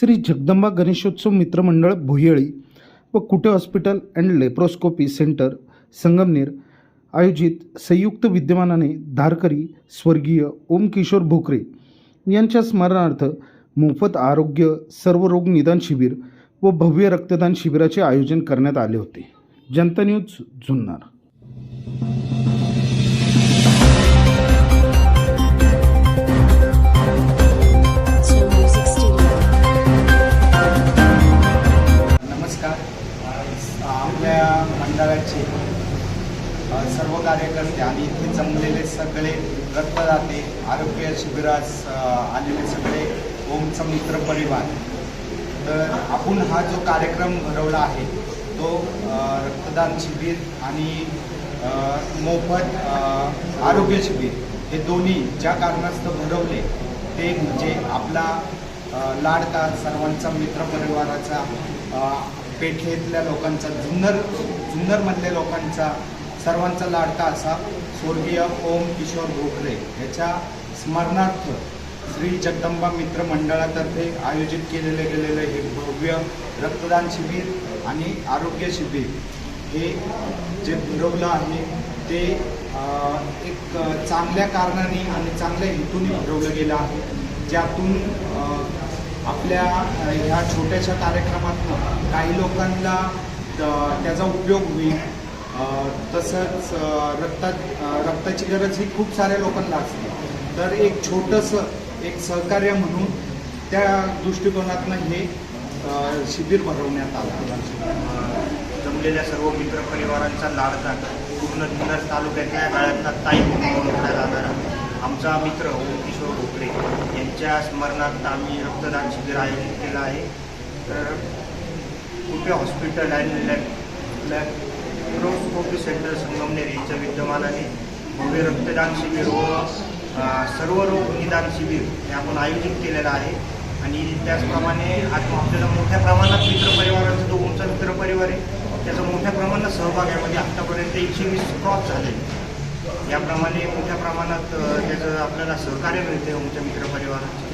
श्री जगदंबा गणेशोत्सव मित्रमंडळ भुयळी व Kute hospital and laparoscopy centre Sangamner आयोजित संयुक्त विद्यमानाने धारकरी स्वर्गीय ओम किशोर भोकरे यांच्या स्मरणार्थ मोफत आरोग्य सर्व रोग निदान शिबिर व भव्य रक्तदान शिबिराचे आयोजन करण्यात आले होते. जनता न्यूज जुन्नर. सर्व कार्यकर्ते आणि इथे जमलेले सगळे रक्तदाते आरोग्य शिबिरास आलेले सगळे ओमचा मित्र परिवार. तर आपण हा जो कार्यक्रम भरवला आहे तो रक्तदान शिबिर आणि मोफत आरोग्य शिबिर हे दोन्ही ज्या कारणास्तव भरवले ते म्हणजे आपला लाडका सर्वांचा मित्रपरिवाराचा परिवाराचा पेठेतल्या लोकांचा जुन्नर जुन्नरमधल्या लोकांचा सर्वांचा लाडका असा स्वर्गीय ओम किशोर गोखले याच्या स्मरणार्थ श्री जगदंबा मित्र मंडळातर्फे आयोजित केलेले गेलेले हे भव्य रक्तदान शिबिर आणि आरोग्य शिबिर हे जे भरवलं आहे ते एक चांगल्या कारणाने आणि चांगल्या हेतूने भरवलं गेलं आहे. ज्यातून आपल्या ह्या छोट्याशा कार्यक्रमातून काही लोकांना त्याचा उपयोग होईल. तसंच रक्ता रक्तात रक्ताची गरज ही खूप साऱ्या लोकांना असते. तर एक छोटंसं एक सहकार्य म्हणून त्या दृष्टिकोनातनं हे शिबिर भरवण्यात आलं. जमलेल्या सर्व मित्रपरिवारांचा लाडका पूर्ण जुन्नर तालुक्यातल्या गाळ्यातला ताई ओळखला जाणारा आमचा मित्र ओम किशोर भोकरे यांच्या स्मरणार्थ आम्ही रक्तदान शिबिर आयोजित केलं आहे. तर कुठे हॉस्पिटल आणि lab lab neuroscopy centre Sangamner यांच्या विद्यमानाने भव्य रक्तदान शिबिर व सर्व रोग निदान शिबिर हे आपण आयोजित केलेलं आहे. आणि त्याचप्रमाणे आज आपल्याला मोठ्या प्रमाणात मित्रपरिवाराचा जो ओमचा मित्रपरिवार आहे त्याचा मोठ्या प्रमाणात सहभाग आहे म्हणजे आत्तापर्यंत एकशे वीस क्रॉस झाले. याप्रमाणे मोठ्या प्रमाणात त्याचं आपल्याला सहकार्य मिळते ओमच्या मित्रपरिवाराचं